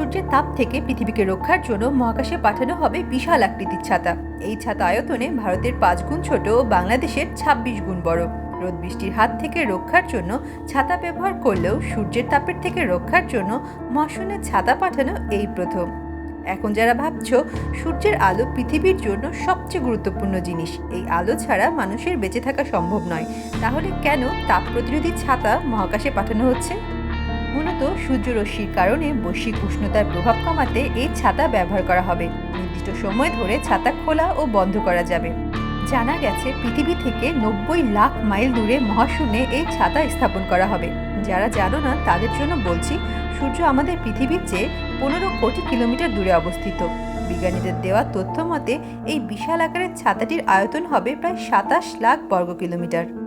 সূর্যের তাপ থেকে পৃথিবীকে রক্ষার জন্য মহাকাশে পাঠানো হবে বিশাল আকৃতির ছাতা। এই ছাতা আয়তনে ভারতের পাঁচ গুণ ছোট ও বাংলাদেশের ছাব্বিশ গুণ বড়। রোদ বৃষ্টির হাত থেকে রক্ষার জন্য ছাতা ব্যবহার করলেও সূর্যের তাপের থেকে রক্ষার জন্য মহাশূন্যে ছাতা পাঠানো এই প্রথম। এখন যারা ভাবছ, সূর্যের আলো পৃথিবীর জন্য সবচেয়ে গুরুত্বপূর্ণ জিনিস, এই আলো ছাড়া মানুষের বেঁচে থাকা সম্ভব নয়। তাহলে কেন তাপ প্রতিরোধী ছাতা মহাকাশে পাঠানো হচ্ছে? মূলত সূর্যরশ্মির কারণে বৈশ্বিক উষ্ণতার প্রভাব কমাতে এই ছাতা ব্যবহার করা হবে। নির্দিষ্ট সময় ধরে ছাতা খোলা ও বন্ধ করা যাবে। জানা গেছে, পৃথিবী থেকে নব্বই লাখ মাইল দূরে মহাশূন্যে এই ছাতা স্থাপন করা হবে। যারা জানো না, তাদের জন্য বলছি, সূর্য আমাদের পৃথিবীর চেয়ে পনেরো কোটি কিলোমিটার দূরে অবস্থিত। বিজ্ঞানীদের দেওয়া তথ্য মতে, এই বিশাল আকারের ছাতাটির আয়তন হবে প্রায় সাতাশ লাখ বর্গ কিলোমিটার।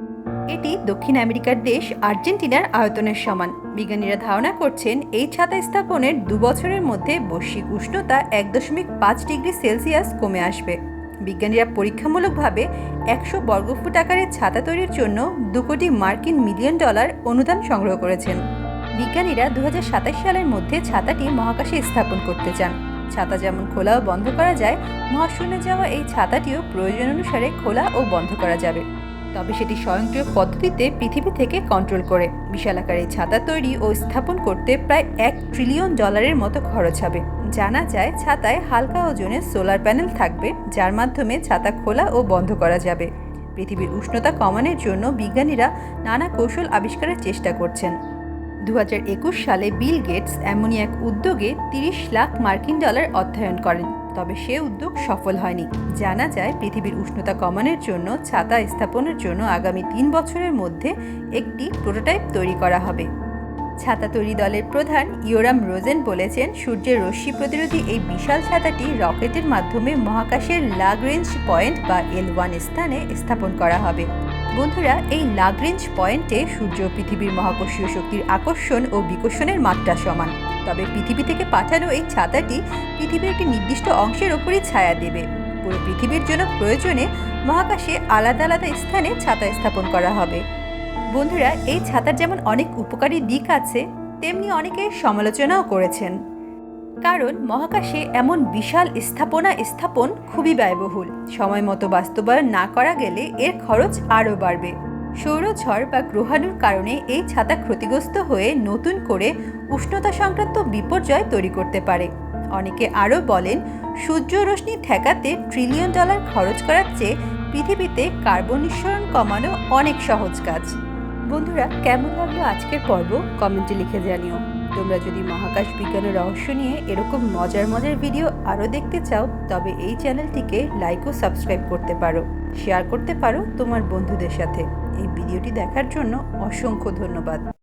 এটি দক্ষিণ আমেরিকার দেশ আর্জেন্টিনার আয়তনের সমান। বিজ্ঞানীরা ধারণা করছেন, এই ছাতা স্থাপনের দু বছরের মধ্যে বৈশ্বিক উষ্ণতা এক দশমিক পাঁচ ডিগ্রি সেলসিয়াস কমে আসবে। বিজ্ঞানীরা পরীক্ষামূলকভাবে একশো বর্গফুট আকারের ছাতা তৈরির জন্য দু কোটি মার্কিন মিলিয়ন ডলার অনুদান সংগ্রহ করেছেন। বিজ্ঞানীরা দু হাজার সাতাশ সালের মধ্যে ছাতাটি মহাকাশে স্থাপন করতে চান। ছাতা যেমন খোলা ও বন্ধ করা যায়, মহাশূন্যে যাওয়া এই ছাতাটিও প্রয়োজন অনুসারে খোলা ও বন্ধ করা যাবে। তবে সেটি স্বয়ংক্রিয় পদ্ধতিতে পৃথিবী থেকে কন্ট্রোল করে। বিশাল আকারে ছাতা তৈরি ও স্থাপন করতে প্রায় এক ট্রিলিয়ন ডলারের মতো খরচ হবে। জানা যায়, ছাতায় হালকা ওজনের সোলার প্যানেল থাকবে, যার মাধ্যমে ছাতা খোলা ও বন্ধ করা যাবে। পৃথিবীর উষ্ণতা কমানোর জন্য বিজ্ঞানীরা নানা কৌশল আবিষ্কারের চেষ্টা করছেন। দু হাজার একুশ সালে বিল গেটস এমনই এক উদ্যোগে তিরিশ লাখ মার্কিন ডলার অর্থায়ন করেন। তবে সে উদ্যোগ সফল হয়নি। জানা যায়, পৃথিবীর উষ্ণতা কমানোর জন্য ছাতা স্থাপনের জন্য আগামী তিন বছরের মধ্যে একটি প্রোটোটাইপ তৈরি করা হবে। ছাতা তৈরি দলের প্রধান ইয়োরাম রোজেন বলেছেন, সূর্যের রশ্মি প্রতিরোধী এই বিশাল ছাতাটি রকেটের মাধ্যমে মহাকাশের লাগরেঞ্জ পয়েন্ট বা এল ওয়ান স্থানে স্থাপন করা হবে। বন্ধুরা, এই লাগরেঞ্জ পয়েন্টে সূর্য পৃথিবীর মহাকর্ষীয় শক্তির আকর্ষণ ও বিকর্ষণের মাত্রা সমান। তবে পৃথিবী থেকে পাঠানো এই ছাতাটি পৃথিবীর একটি নির্দিষ্ট অংশের ওপরই ছায়া দেবে। পুরো পৃথিবীর জন্য প্রয়োজনে মহাকাশে আলাদা আলাদা স্থানে ছাতা স্থাপন করা হবে। বন্ধুরা, এই ছাতার যেমন অনেক উপকারী দিক আছে, তেমনি অনেকে সমালোচনাও করেছেন। কারণ মহাকাশে এমন বিশাল স্থাপনা স্থাপন খুবই ব্যয়বহুল। সময় মতো বাস্তবায়ন না করা গেলে এর খরচ আরও বাড়বে। সৌরঝড় বা গ্রহাণুর কারণে এই ছাতা ক্ষতিগ্রস্ত হয়ে নতুন করে উষ্ণতা সংক্রান্ত বিপর্যয় তৈরি করতে পারে। অনেকে আরও বলেন, সূর্য রশ্মি ঠেকাতে ট্রিলিয়ন ডলার খরচ করার চেয়ে পৃথিবীতে কার্বন নিঃসরণ কমানো অনেক সহজ কাজ। বন্ধুরা, কেমন লাগল আজকের পর্ব? কমেন্টে লিখে জানিও। তোমরা যদি মহাকাশ বিজ্ঞানের রহস্য নিয়ে এরকম মজার মজার ভিডিও আরও দেখতে চাও, তবে এই চ্যানেলটিকে লাইক ও সাবস্ক্রাইব করতে পারো। শেয়ার করতে পারো তোমার বন্ধুদের সাথে। এই ভিডিওটি দেখার জন্য অসংখ্য ধন্যবাদ।